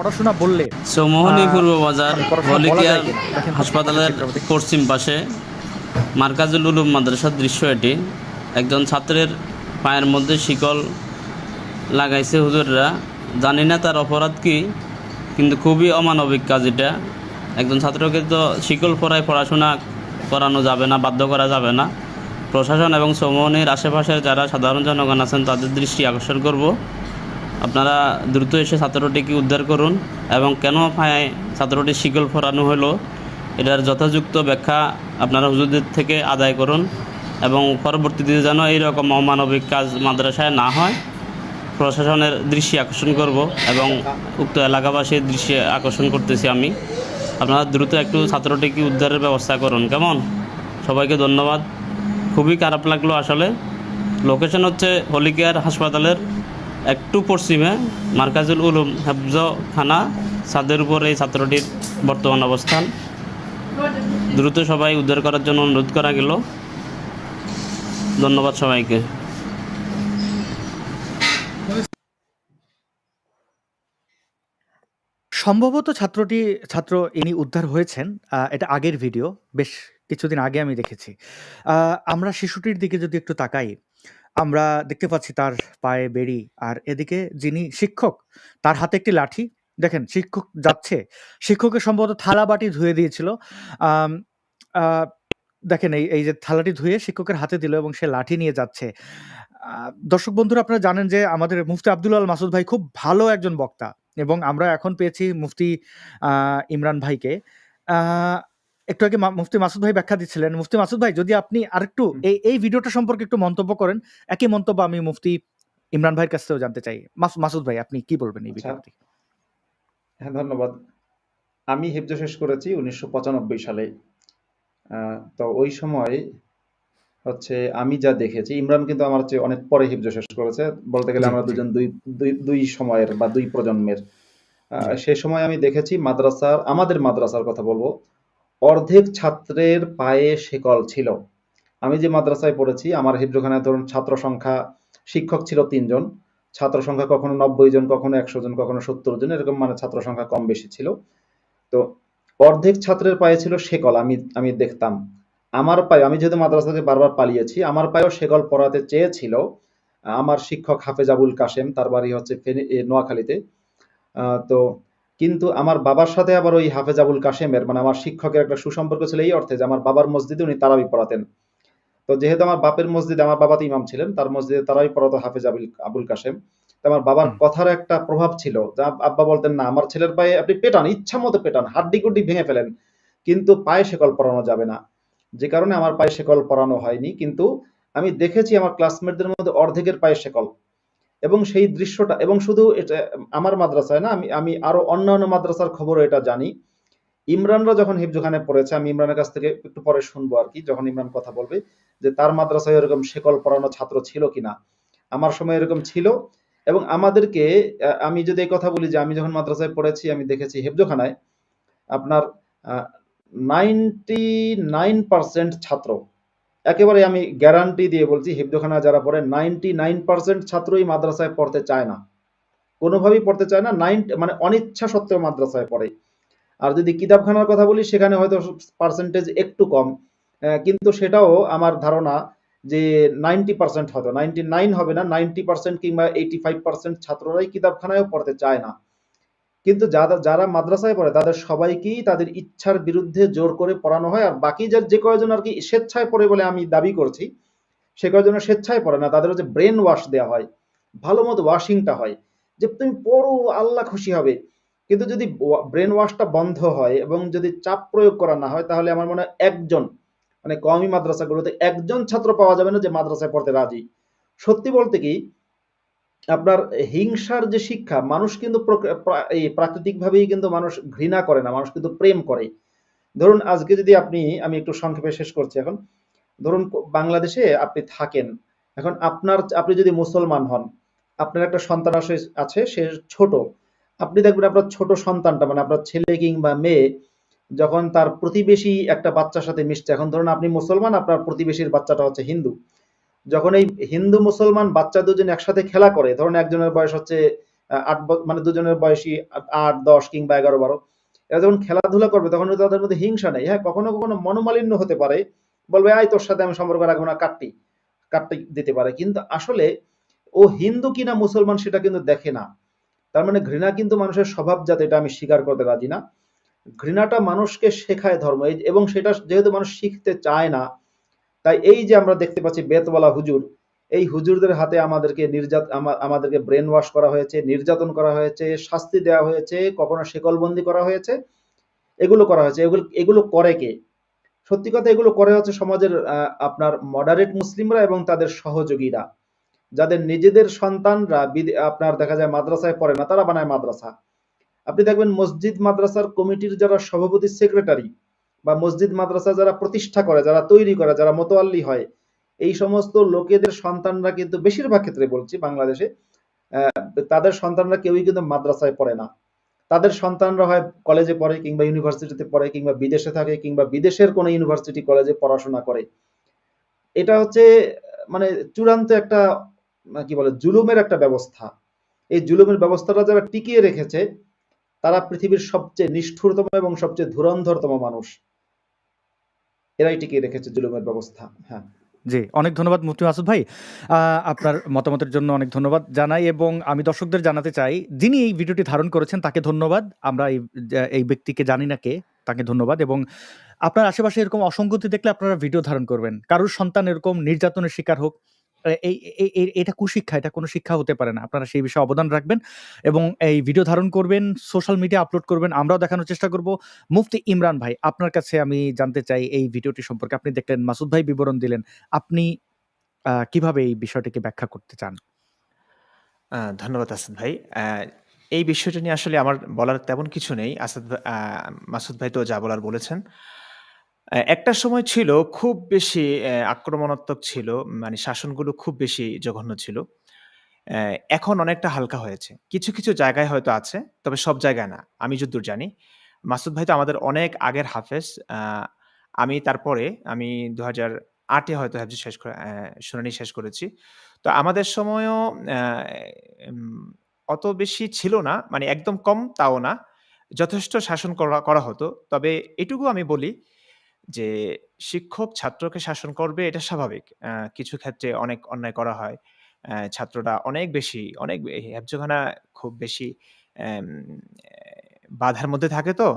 পড়াশোনা বললে চৌমোহনী আহ, পূর্ব বাজার পড়াশোনা বলা হলিকিয়া যায় কিনা? দেখেন তো হাসপাতালের পশ্চিম পাশে মার্কাজুল উলুম মাদ্রাসার দৃশ্য এটি। একজন ছাত্রের পায়ের মধ্যে শিকল লাগাইছে হুজুররা। জানি না তার অপরাধ কি কিন্তু খুবই অমানবিক কাজ এটা। একজন ছাত্রকে তো শিকল পড়ায় পড়াশোনা করানো যাবে না বাধ্য করা যাবে না। প্রশাসন এবং চৌমোহনীর আশেপাশের যারা সাধারণ জনগণ আছেন তাদের দৃষ্টি আকর্ষণ করব। আপনারা দ্রুত এসে ছাত্রটিকে উদ্ধার করুন এবং কেন পায়ে ছাত্রটির শিকল ফোরানো হলো, এটার যথাযুক্ত ব্যাখ্যা আপনারা হুজুরদের থেকে আদায় করুন এবং পরবর্তীতে যেন এইরকম অমানবিক কাজ মাদ্রাসায় না হয়, প্রশাসনের দৃষ্টি আকর্ষণ করব এবং উক্ত এলাকাবাসীর দৃষ্টি আকর্ষণ করতেছি আমি। আপনারা দ্রুত একটু ছাত্রটিকে উদ্ধারের ব্যবস্থা করুন, কেমন? সবাইকে ধন্যবাদ। খুবই খারাপ লাগল আসলে। লোকেশন হচ্ছে হলিকেয়ার হাসপাতালের একটু পশ্চিমে মার্কাজুল উলুম হেফজ খানা ছাদের উপর এই ছাত্রটির বর্তমান অবস্থান। দ্রুত সবাই উদ্ধার করার জন্য অনুরোধ করা গেল। ধন্যবাদ সবাইকে। সম্ভবত ছাত্রটি, ছাত্র ইনি উদ্ধার হয়েছেন এটা আগের ভিডিও, বেশ কিছুদিন আগে আমি দেখেছি। আমরা শিশুটির দিকে যদি একটু তাকাই আমরা দেখতে পাচ্ছি তার পায়ে বেড়ি। আর এদিকে যিনি শিক্ষক, তার হাতে একটি লাঠি। দেখেন, শিক্ষক যাচ্ছে। শিক্ষকের সম্ভবত থালা বাটি ধুয়ে দিয়েছিল। দেখেন, এই এই যে থালাটি ধুয়ে শিক্ষকের হাতে দিল এবং সে লাঠি নিয়ে যাচ্ছে। দর্শক বন্ধুরা, আপনারা জানেন যে আমাদের মুফতি আব্দুল আল মাসুদ ভাই খুব ভালো একজন বক্তা। এবং আমরা এখন পেয়েছি মুফতি ইমরান ভাইকে। একটু আগে মুফতি মাসুদ ভাই ব্যাখ্যা দিচ্ছিলেন। মুফতি মাসুদ ভাই যদি আপনি আরেকটু হুম। এই এই ভিডিওটা সম্পর্কে একটু মন্তব্য করেন একই মন্তব্য আমি মুফতি ইমরান ভাইয়ের কাছ থেকেও জানতে চাই। মাসুদ ভাই আপনি কি বলবেন এই আচ্ছা। হ্যাঁ ধন্যবাদ। আমি হেফজ শেষ করেছি উনিশশো পঁচানব্বই সালে। তো ওই সময় হচ্ছে আমি যা দেখেছি ইমরান কিন্তু আমার চেয়ে অনেক পরে হেফজ শেষ করেছে। বলতে গেলে আমরা দুজন দুই দুই সময়ের বা দুই প্রজন্মের। সে সময় আমি দেখেছি মাদ্রাসার আমাদের মাদ্রাসার কথা বলব। অর্ধেক ছাত্রের পায়ে শেকল ছিল। আমি যে মাদ্রাসায় পড়েছি, আমার হেফজখানায় ধরুন ছাত্র সংখ্যা, শিক্ষক ছিল তিনজন। ছাত্র সংখ্যা কখনো নব্বই জন, কখনো একশো জন, কখনো সত্তর জন, এরকম মানে ছাত্র সংখ্যা কম বেশি ছিল। তো অর্ধেক ছাত্রের পায়ে ছিল শেকল, আমি আমি দেখতাম। আমার পায়ে, আমি যেহেতু মাদ্রাসা থেকে বারবার পালিয়েছি, আমার পায়েও শেকল পড়াতে চেয়েছিল আমার শিক্ষক হাফেজ আবুল কাশেম, তার বাড়ি হচ্ছে নোয়াখালীতে। তো কিন্তু আমার বাবার সাথে আবার ওই হাফেজ আবুল কাশেমের মানে আমার শিক্ষকের একটা সুসম্পর্ক ছিল এই অর্থে যে আমার বাবার মসজিদে উনি তারাবি পড়াতেন। তো যেহেতু আমার বাপের মসজিদে আমার বাবা তো ইমাম ছিলেন তার মসজিদে তারাবি পড়াতো হাফেজ আবুল আবুল কাশেম। তো আমার বাবার কথার একটা প্রভাব ছিল যে আব- আব্বা বলতেন না আমার ছেলের পায়ে আপনি পেটান ইচ্ছা মতো পেটান হাড্ডি গুড্ডি ভেঙে ফেলেন। কিন্তু পায়ে শেকল পরানো যাবে না। যে কারণে আমার পায়ে শেকল পরানো হয়নি। কিন্তু আমি দেখেছি আমার ক্লাসমেটদের মধ্যে অর্ধেকের পায়ে শেকল। এবং সেই দৃশ্যটা, এবং শুধু এটা, আমার মাদ্রাসায় না, আমি আমি আরও অন্যান্য মাদ্রাসার খবরও এটা জানি। ইমরানরা যখন হিফজুখানে পড়েছে, আমি ইমরানের কাছ থেকে একটু পরে শুনব আর কি, যখন ইমরান কথা বলবে, যে তার মাদ্রাসায় এরকম শেকল পড়ানো ছাত্র ছিল কিনা। আমার সময় এরকম ছিল, এবং আমাদেরকে আমি যদি এই কথা বলি যে আমি যখন মাদ্রাসায় পড়েছি, আমি দেখেছি হেফজোখানায় আপনার নাইনটি নাইন পার্সেন্ট ছাত্র একেবারে আমি গ্যারান্টি দিয়ে বলছি হিফজোখানা যারা পড়ে নাইনটি নাইন পার্সেন্ট ছাত্রই মাদ্রাসায় পড়তে চায় না। কোনোভাবেই পড়তে চায় না নাইন মানে অনিচ্ছা সত্ত্বেও মাদ্রাসায় পড়ে। আর যদি কিতাবখানার কথা বলি, সেখানে হয়তো পার্সেন্টেজ একটু কম। কিন্তু সেটাও আমার ধারণা যে নাইনটি পার্সেন্ট হয়তো নাইনটি নাইন হবে না নাইনটি পার্সেন্ট কিংবা এইটি ফাইভ পার্সেন্ট ছাত্ররাই কিতাবখানায়ও পড়তে চায় না। কিন্তু যারা যারা মাদ্রাসায় পড়ে, তাদের সবাইকেই তাদের ইচ্ছার বিরুদ্ধে জোর করে পড়ানো হয়। আর বাকি যে যে কয়জন আর কি স্বেচ্ছায় পড়ে বলে আমি দাবি করছি, সে কয়জন স্বেচ্ছায় পড়ে না, তাদের হচ্ছে ব্রেন ওয়াশ দেওয়া হয়, ভালো মতো ওয়াশিংটা হয়, যে তুমি পড়ো, আল্লাহ খুশি হবে। কিন্তু যদি ব্রেন ওয়াশটা বন্ধ হয় এবং যদি চাপ প্রয়োগ করা না হয়, তাহলে আমার মনে হয় একজন মানে কমই মাদ্রাসাগুলোতে একজন ছাত্র পাওয়া যাবে না যে মাদ্রাসায় পড়তে রাজি। সত্যি বলতে কি আপনার হিংসার যে শিক্ষা, মানুষ কিন্তু প্রাকৃতিকভাবেই কিন্তু মানুষ ঘৃণা করে না, মানুষ কিন্তু প্রেম করে। ধরুন আজকে যদি আপনি, আমি একটু সংক্ষেপে শেষ করছি এখন। ধরুন বাংলাদেশে আপনি থাকেন, এখন আপনার, আপনি যদি মুসলমান হন, আপনার একটা সন্তান আছে, সে ছোট। আপনি দেখবেন আপনার ছোট সন্তানটা মানে আপনার ছেলে কিংবা মেয়ে, যখন তার প্রতিবেশী একটা বাচ্চার সাথে মিশছে, এখন ধরুন আপনি মুসলমান, আপনার প্রতিবেশীর বাচ্চাটা হচ্ছে হিন্দু। যখন এই হিন্দু মুসলমান বাচ্চা দুজন একসাথে খেলা করে ধরুন একজনের বয়স হচ্ছে আট মানে দুজনের বয়সী আট, দশ কিংবা এগারো বারো এরা যখন খেলাধুলা করবে তখন তাদের মধ্যে হিংসা নেই। হ্যাঁ কখনো কখনো মনোমালিন্য হতে পারে বলবে আই তোর সাথে আমি সম্পর্ক রাখব না কাটটি কাটতে দিতে পারে। কিন্তু আসলে ও হিন্দু কিনা মুসলমান সেটা কিন্তু দেখে না। তার মানে ঘৃণা কিন্তু মানুষের স্বভাবজাত এটা আমি স্বীকার করতে রাজি না। ঘৃণাটা মানুষকে শেখায় ধর্ম এবং সেটা যেহেতু মানুষ শিখতে চায় না তাই এই যে আমরা দেখতে পাচ্ছি বেতওয়ালা হুজুর, এই হুজুরদের হাতে আমাদেরকে নির্যাত আমাদেরকে ব্রেন ওয়াশ করা হয়েছে, নির্যাতন করা হয়েছে, শাস্তি দেওয়া হয়েছে, কখনো শেকলবন্দি করা হয়েছে, এগুলো করা হয়েছে। এগুলো এগুলো করে কে? সত্যি কথা, এগুলো করে হচ্ছে সমাজের আপনার মডারেট মুসলিমরা এবং তাদের সহযোগীরা। যাদের নিজেদের সন্তানরা আপনার দেখা যায় মাদ্রাসায় পড়ে না, তারা বানায় মাদ্রাসা। আপনি দেখবেন মসজিদ, মাদ্রাসার কমিটির যারা সভাপতি সেক্রেটারি বা মসজিদ মাদ্রাসা যারা প্রতিষ্ঠা করে যারা তৈরি করে যারা মোতোয়াল্লি হয় এই সমস্ত লোকেদের সন্তানরা কিন্তু বেশিরভাগ ক্ষেত্রে বলছি বাংলাদেশে তাদের সন্তানরা কেউই কিন্তু মাদ্রাসায় পড়ে না। তাদের সন্তানরা হয় কলেজে পড়ে কিংবা ইউনিভার্সিটিতে পড়ে কিংবা বিদেশে থাকে কিংবা বিদেশের কোনো ইউনিভার্সিটি কলেজে পড়াশোনা করে। এটা হচ্ছে মানে চূড়ান্ত একটা আহ, কি বলে জুলুমের একটা ব্যবস্থা। এই জুলুমের ব্যবস্থাটা যারা টিকিয়ে রেখেছে তারা পৃথিবীর সবচেয়ে নিষ্ঠুরতম এবং সবচেয়ে ধুরন্ধরতম মানুষ। এরাই টিকিয়ে রেখেছে জুলুমের ব্যবস্থা। হ্যাঁ। জি, অনেক ধন্যবাদ মুফতি মাসুদ ভাই। আপনার মতামতের জন্য অনেক ধন্যবাদ জানাই এবং আমি দর্শকদের জানাতে চাই, যিনি এই ভিডিওটি ধারণ করেছেন তাকে ধন্যবাদ। আমরা এই এই ব্যক্তিকে জানি না কে, তাকে ধন্যবাদ এবং আপনার আশেপাশে এরকম অসঙ্গতি দেখলে আপনারা ভিডিও ধারণ করবেন। কারোর সন্তান এরকম নির্যাতনের শিকার হোক এই এটা কুশিক্ষা, এটা কোনো শিক্ষা হতে পারে না। আপনারা সেই বিষয়ে অবদান রাখবেন এবং এই ভিডিও ধারণ করবেন সোশ্যাল মিডিয়া আপলোড করবেন, আমরাও দেখানোর চেষ্টা করব। মুফতি ইমরান ভাই, আপনার কাছে আমি জানতে চাই এই ভিডিওটি সম্পর্কে। আপনি দেখলেন, মাসুদ ভাই বিবরণ দিলেন। আপনি কীভাবে এই বিষয়টিকে ব্যাখ্যা করতে চান? ধন্যবাদ আসাদ ভাই। এই বিষয়টা নিয়ে আসলে আমার বলার তেমন কিছু নেই। আসাদ মাসুদ ভাই তো যা বলার বলেছেন। একটা সময় ছিল খুব বেশি আক্রমণাত্মক ছিল মানে শাসনগুলো খুব বেশি জঘন্য ছিল। এখন অনেকটা হালকা হয়েছে। কিছু কিছু জায়গায় হয়তো আছে, তবে সব জায়গায় না। আমি যদ্দূর জানি, মাসুদ ভাই তো আমাদের অনেক আগের হাফেজ। আমি তারপরে, আমি দু হাজার আটে হয়তো হাফজি শেষ করে শুনানি শেষ করেছি। তো আমাদের সময়ও অত বেশি ছিল না মানে একদম কম তাও না। যথেষ্ট শাসন করা করা হতো। তবে এটুকু আমি বলি যে শিক্ষক ছাত্রকে শাসন করবে, এটা স্বাভাবিক। কিছু ক্ষেত্রে অনেক অন্যায় করা হয়। ছাত্ররা অনেক বেশি, অনেক হেফজোখানা খুব বেশি বাধার মধ্যে থাকে তো।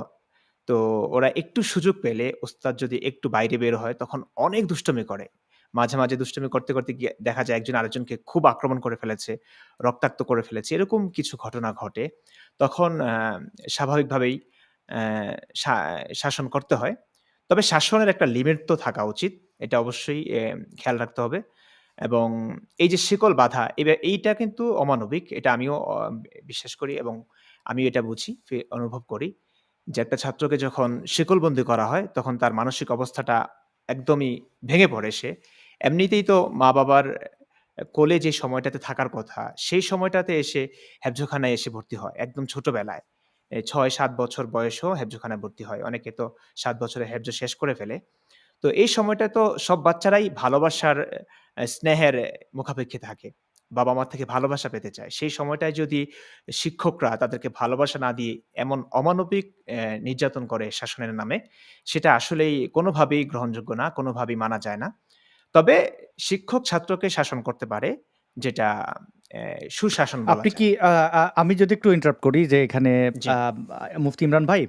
তো ওরা একটু সুযোগ পেলে ওস্তাদ যদি একটু বাইরে বের হয়, তখন অনেক দুষ্টুমি করে। মাঝে মাঝে দুষ্টুমি করতে করতে গিয়ে দেখা যায় একজন আরেকজনকে খুব আক্রমণ করে ফেলেছে, রক্তাক্ত করে ফেলেছে, এরকম কিছু ঘটনা ঘটে। তখন স্বাভাবিকভাবেই শাসন করতে হয়। তবে শাসনের একটা লিমিট তো থাকা উচিত, এটা অবশ্যই খেয়াল রাখতে হবে। এবং এই যে শিকল বাধা এইটা কিন্তু অমানবিক, এটা আমিও বিশ্বাস করি এবং আমি এটা বুঝি অনুভব করি যে একটা ছাত্রকে যখন শিকলবন্দি করা হয়, তখন তার মানসিক অবস্থাটা একদমই ভেঙে পড়ে সে। এমনিতেই তো মা বাবার কোলে যে সময়টাতে থাকার কথা, সেই সময়টাতে এসে হেফজোখানায় এসে ভর্তি হয়, একদম ছোটবেলায়। ছয়, সাত বছর বয়সেও হেফজোখানায় ভর্তি হয়। অনেকে তো সাত বছরে হেফজো শেষ করে ফেলে। তো এই সময়টা তো সব বাচ্চারাই ভালোবাসার স্নেহের মুখাপেক্ষে থাকে। বাবা মা থেকে ভালোবাসা পেতে চায়। সেই সময়টায় যদি শিক্ষকরা তাদেরকে ভালোবাসা না দিয়ে এমন অমানবিক নির্যাতন করে শাসনের নামে, সেটা আসলেই কোনোভাবেই গ্রহণযোগ্য না, কোনোভাবেই মানা যায় না। তবে শিক্ষক ছাত্রকে শাসন করতে পারে, যেটা সুশাসন আপনি কি আমি যদি একটু ইন্টারাপ্ট করি যে এখানে মুফতি ইমরান ভাই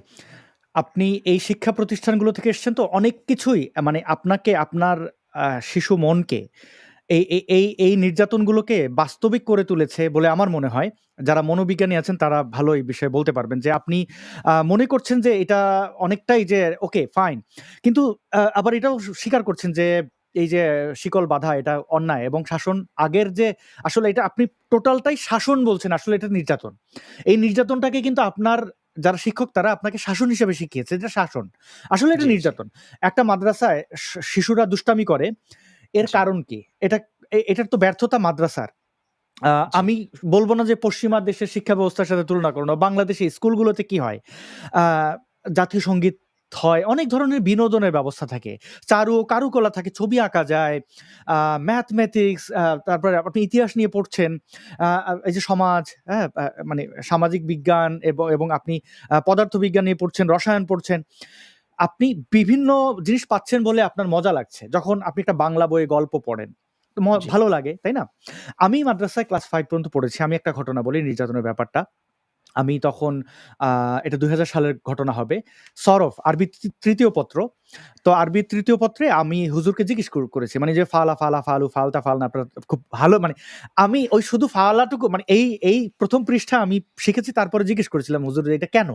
আপনি এই শিক্ষা প্রতিষ্ঠানগুলো থেকে এসছেন তো অনেক কিছুই মানে আপনাকে আপনার শিশু মনকে এই এই এই এই নির্যাতনগুলোকে বাস্তবিক করে তুলেছে বলে আমার মনে হয়। যারা মনোবিজ্ঞানী আছেন তারা ভালো এই বিষয়ে বলতে পারবেন যে আপনি মনে করছেন যে এটা অনেকটাই যে ওকে ফাইন কিন্তু আবার এটাও স্বীকার করছেন যে এই যে শিকল বাধা এটা অন্যায় এবং শাসন আগের যে আসলে এটা আপনি টোটালটাই শাসন বলছেন আসলে এটা নির্যাতন। এই নির্যাতনটাকে কিন্তু আপনার যারা শিক্ষক তারা আপনাকে শাসন হিসেবে শিখিয়েছে এটা শাসন। আসলে এটা নির্যাতন। একটা মাদ্রাসায় শিশুরা দুষ্টামি করে এর কারণ কি? এটা এটার তো ব্যর্থতা মাদ্রাসার। আমি বলব না যে পশ্চিমা দেশের শিক্ষা ব্যবস্থার সাথে তুলনা করো বাংলাদেশে স্কুলগুলোতে কি হয়? জাতীয় সংগীত হয়, অনেক ধরনের বিনোদনের ব্যবস্থা থাকে। চারু কারুকলা থাকে, ছবি আঁকা যায়, ম্যাথমেটিক্স তারপরে আপনি ইতিহাস নিয়ে পড়ছেন, এই যে সমাজ, হ্যাঁ? মানে সামাজিক বিজ্ঞান এব এবং আপনি পদার্থবিজ্ঞান নিয়ে পড়ছেন, রসায়ন পড়ছেন। আপনি বিভিন্ন জিনিস পাচ্ছেন বলে আপনার মজা লাগছে। যখন আপনি একটা বাংলা বইয়ে গল্প পড়েন, ভালো লাগে, তাই না? আমি মাদ্রাসায় ক্লাস ফাইভ পর্যন্ত পড়েছি। আমি একটা ঘটনা বলি নির্যাতনের ব্যাপারটা। আমি তখন এটা ২০০০ সালের ঘটনা হবে। সরফ আরবি তৃতীয় পত্র। তো আরবি তৃতীয় পত্রে আমি হুজুরকে জিজ্ঞেস করেছি। মানে যে ফালা, ফালা, ফালু, ফালতা, ফালনা খুব ভালো মানে আমি ওই শুধু ফালাটুকু মানে এই, এই প্রথম পৃষ্ঠা আমি শিখেছি তারপরে জিজ্ঞেস করেছিলাম হুজুর এটা কেন?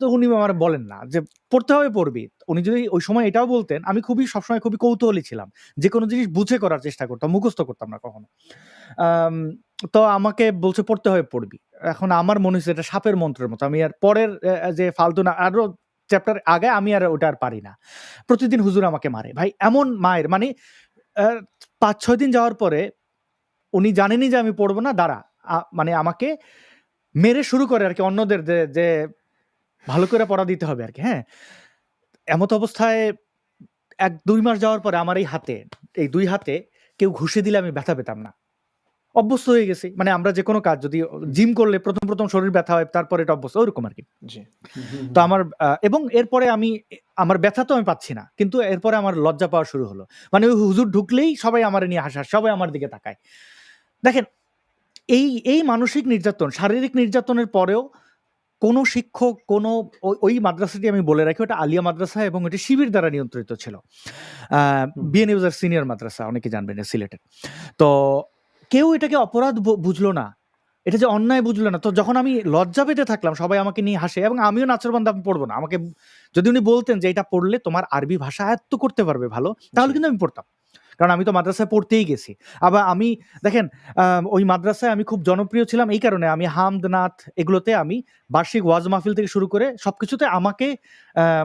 তো উনি আমার বলেন না যে পড়তে হবে পড়বি। উনি যদি ওই সময় এটাও বলতেন আমি খুবই সবসময় খুবই কৌতূহলী ছিলাম। যে কোনো জিনিস বুঝে করার চেষ্টা করতাম। মুখস্থ করতাম না কখনো। তো আমাকে বলছে পড়তে হবে পড়বি। এখন আমার মনে হইছে এটা সাপের মন্ত্রের মতো। আমি আর পরের যে ফালতু না আরও চ্যাপ্টার আগে আমি আর ওটা আর পারি না। প্রতিদিন হুজুর আমাকে মারে। ভাই এমন মায়ের মানে পাঁচ ৫-৬ দিন যাওয়ার পরে উনি জানেনই যে আমি পড়ব না দাঁড়া। মানে আমাকে মেরে শুরু করে আর কি অন্যদের যে, ভালো করে পড়া দিতে হবে আর কি হ্যাঁ? এমত অবস্থায় ১-২ মাস যাওয়ার পরে আমার এই হাতে, এই দুই হাতে কেউ ঘুষি দিলে আমি ব্যথা পেতাম না। অভ্যস্ত হয়ে গেছি। মানে আমরা যে কোনো কাজ যদি জিম করলে ১ম, ১ম শরীর ব্যথা হয় তারপরে এটা অভ্যস্ত। জি। হুম, হুম, তো আমার এবং এরপরে আমি আমার ব্যথা তো আমি পাচ্ছি না। কিন্তু এরপরে আমার লজ্জা পাওয়া শুরু হলো। মানে ওই হুজুর ঢুকলেই সবাই আমার নিয়ে হাসা সবাই আমার দিকে তাকায়। দেখেন এই, এই মানসিক নির্যাতন, শারীরিক নির্যাতনের পরেও কোন শিক্ষক কোনো ওই, মাদ্রাসাটি আমি বলে রাখি ওটা আলিয়া মাদ্রাসা এবং এটি শিবির দ্বারা নিয়ন্ত্রিত ছিল। বিএনইউজার সিনিয়র মাদ্রাসা অনেকে জানবেন সিলেটের। তো কেউ এটাকে অপরাধ বুঝলো না। এটা যে অন্যায় বুঝলো না। তো যখন আমি লজ্জা পেতে থাকলাম সবাই আমাকে নিয়ে হাসে এবং আমিও নাছোড়বান্দা আমি পড়ব না। আমাকে যদি উনি বলতেন যে এটা পড়লে তোমার আরবি ভাষা আয়ত্ত করতে পারবে ভালো, তাহলে কিন্তু আমি পড়তাম। কারণ আমি তো মাদ্রাসায় পড়তেই গেছি। আবার আমি দেখেন ওই মাদ্রাসায় আমি খুব জনপ্রিয় ছিলাম এই কারণে আমি হামদ, নাথ এগুলোতে আমি বার্ষিক ওয়াজ মাহফিল থেকে শুরু করে সব কিছুতে আমাকে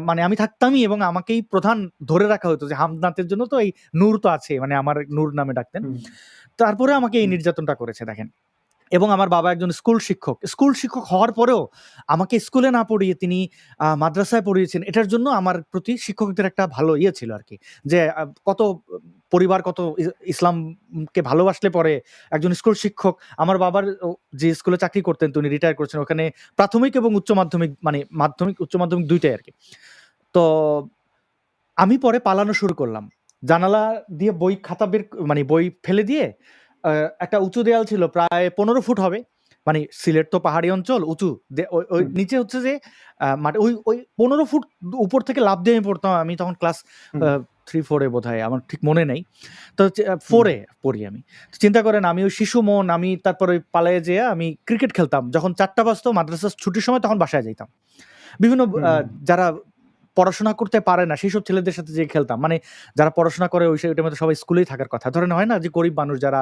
মানে আমি থাকতামই এবং আমাকেই প্রধান ধরে রাখা হতো যে হামদনাথের জন্য তো এই নূর তো আছে মানে আমার নূর নামে ডাকতেন। তারপরে আমাকে এই নির্যাতনটা করেছে দেখেন। এবং আমার বাবা একজন স্কুল শিক্ষক। স্কুল শিক্ষক হওয়ার পরেও আমাকে স্কুলে না পড়িয়ে তিনি মাদ্রাসায় পড়িয়েছেন। এটার জন্য আমার প্রতি শিক্ষকদের একটা ভালো ইয়ে ছিল আর কি যে কত পরিবার কত ইসলামকে ভালোবাসলে পরে একজন স্কুল শিক্ষক আমার বাবার যে স্কুলে চাকরি করতেন তিনি রিটায়ার করেছেন ওখানে প্রাথমিক এবং উচ্চ মাধ্যমিক মানে মাধ্যমিক, উচ্চ মাধ্যমিক ২ টাই আরকি। তো আমি পরে পালানো শুরু করলাম। জানালা দিয়ে বই খাতা বের মানে বই ফেলে দিয়ে একটা উঁচু দেয়াল ছিল প্রায় ১৫ ফুট হবে। মানে সিলেট তো পাহাড়ি অঞ্চল উঁচু। নিচে হচ্ছে যে মাটি ওই, ওই ১৫ ফুট উপর থেকে লাফ দিয়ে আমি পড়তাম। আমি তখন ক্লাস। আ 3-4 এ বোধহয় আমার ঠিক মনে নেই। তো হচ্ছে আ হুম। 4 এ পড়ি আমি। চিন্তা করেন আমি ওই শিশু মন আমি তারপরে ওই পালায়ে যেয়ে আমি ক্রিকেট খেলতাম। যখন চারটা বাজতো মাদ্রাসা ছুটির সময় তখন বাসায় যাইতাম। বিভিন্ন যারা পড়াশোনা করতে পারে না সেইসব ছেলেদের সাথে যেয়ে খেলতাম। মানে যারা পড়াশোনা করে ওই ওইটার মধ্যে সবাই স্কুলেই থাকার কথা। ধরেন হয় না যে গরিব মানুষ যারা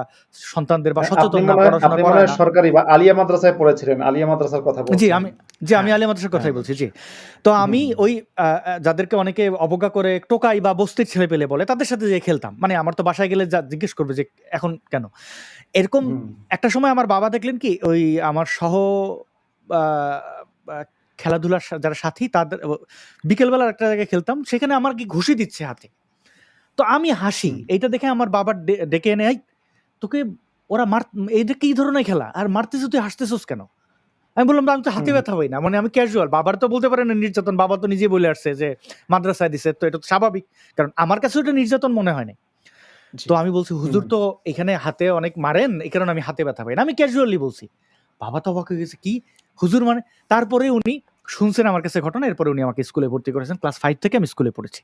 সন্তানদের বা সচেতন না পড়াশোনা হয় না সরকারি বা আলিয়া মাদ্রাসায় পড়েছিলেন। আলিয়া মাদ্রাসার কথা জি, আমি জি, আমি। আলিয়া মাদ্রাসার কথাই হ্যাঁ, বলছি। জি। তো আমি ওই যাদেরকে অনেকে অবজ্ঞা করে টোকাই বা বস্তির ছেলে পেলে বলে তাদের সাথে যে খেলতাম। মানে আমার তো বাসায় গেলে যা জিজ্ঞেস করবে যে এখন কেন? এরকম একটা সময় আমার বাবা দেখলেন কি ওই আমার সহ খেলাধুলার যারা সাথী তাদের ও বিকেলবেলা একটা জায়গায় খেলতাম। সেখানে আমার কি ঘুষি দিচ্ছে হাতে। তো আমি হাসি। এইটা দেখে আমার বাবার ডেকে এনে, "এই তোকে ওরা মার এইটা কি ধরনের খেলা? আর মারতেছিস তুই হাসতেছিস কেন?" আমি বললাম, "আমি তো হাতে ব্যথা পাই না।" মানে আমি ক্যাজুয়াল। বাবার তো বলতে পারে না নির্যাতন। বাবা তো নিজে বলে আসছে যে মাদ্রাসায় দিছে। তো এটা তো স্বাভাবিক। কারণ আমার কাছেও এটা নির্যাতন মনে হয় না তো আমি বলছি, "হুজুর তো এখানে হাতে অনেক মারেন। এই কারণে আমি হাতে ব্যথা পাই না।" আমি ক্যাজুয়ালি বলছি। বাবা তো অবাক হয়ে গেছে। "কি? হুজুর মানে?" তারপরে উনি শুনছেন আমার কাছে ঘটনা। এরপরে উনি আমাকে স্কুলে ভর্তি করেছেন। ক্লাস 5 থেকে আমি স্কুলে পড়েছি।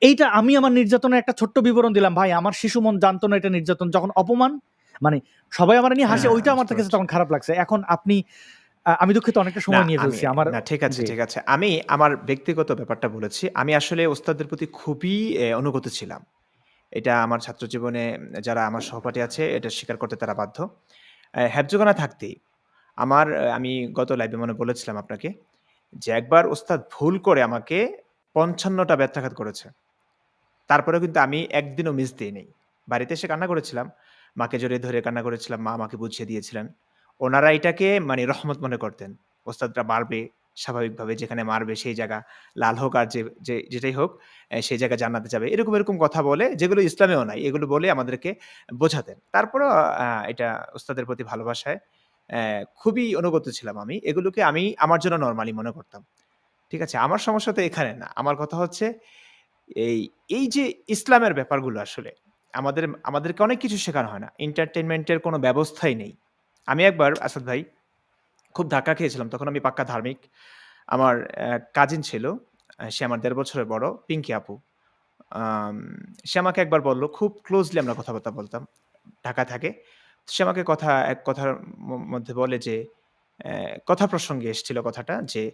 এইটা আমি আমার নির্যাতনের একটা ছোট্ট বিবরণ দিলাম। ভাই আমার শিশু মন জানতো না এটা নির্যাতন। যখন অপমান মানে সবাই আমারে নিয়ে হাসে হ্যাঁ, ওইটা আমার কাছে তখন খারাপ লাগছে। এখন আপনি আমি দুঃখিত অনেকটা সময় নিয়ে ফেলছি। আমার না ঠিক আছে, ঠিক আছে। আমি আমার ব্যক্তিগত ব্যাপারটা বলেছি। আমি আসলে ওস্তাদদের প্রতি খুবই অনুগত ছিলাম। এটা আমার ছাত্র জীবনে যারা আমার সহপাঠী আছে এটা স্বীকার করতে তারা বাধ্য। অ্যা থাকতেই আমার আমি গত লাইভে মনে বলেছিলাম আপনাকে যে একবার ওস্তাদ ভুল করে আমাকে ৫৫ ব্যথাঘাত করেছে। তারপরেও কিন্তু আমি একদিনও মিস দেই নাই। বাড়িতে এসে কান্না করেছিলাম। মাকে জড়িয়ে ধরে কান্না করেছিলাম। মা আমাকে বুঝিয়ে দিয়েছিলেন। ওনারা এটাকে মানে রহমত মনে করতেন। ওস্তাদরা মারবে, স্বাভাবিকভাবে যেখানে মারবে সেই জায়গা লাল হোক আর যে যেটাই হোক সেই জায়গায় জানাতে যাবে। এরকম, এরকম কথা বলে যেগুলো ইসলামেও নাই। এগুলো বলে আমাদেরকে বোঝাতেন। তারপরেও এটা ওস্তাদের প্রতি ভালোবাসায় খুবই অনুগত ছিলাম আমি। এগুলোকে আমি আমার জন্য নরমালি মনে করতাম। ঠিক আছে? আমার সমস্যা তো এখানে না। আমার কথা হচ্ছে এই, এই যে ইসলামের ব্যাপারগুলো আসলে আমাদের আমাদেরকে অনেক কিছু শেখানো হয় না। এন্টারটেইনমেন্ট এর কোনো ব্যবস্থাই নেই। আমি একবার আসাদ ভাই খুব ধাক্কা খেয়েছিলাম। তখন আমি পাক্কা ধার্মিক। আমার কাজিন ছিল। সে আমার দেড় বছরের বড়, পিঙ্কি আপু। সে আমাকে একবার বলল খুব ক্লোজলি আমরা কথাবার্তা বলতাম। ঢাকা থাকে। সে আমাকে কথা এক কথার মধ্যে বলে যে কথা প্রসঙ্গে এসেছিল কথাটা যে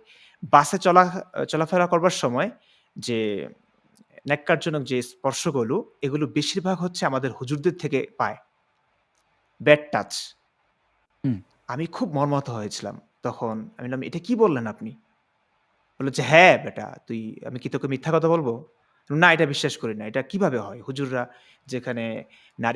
বাসে চলা চলাফেরা করবার সময় যে ন্যাক্কারজনক যে স্পর্শগুলো এগুলো বেশিরভাগ হচ্ছে আমাদের হুজুরদের থেকে পায়। Bad touch. আমি খুব মর্মাহত হয়েছিলাম। তখন আমি বললাম, "এটা কি বললেন আপনি?" বলল যে, "হ্যাঁ, বেটা তুই আমি কি তোকে মিথ্যা কথা বলব না, এটা বিশ্বাস করি না। এটা কীভাবে হয়? হুজুররা যেখানে নারী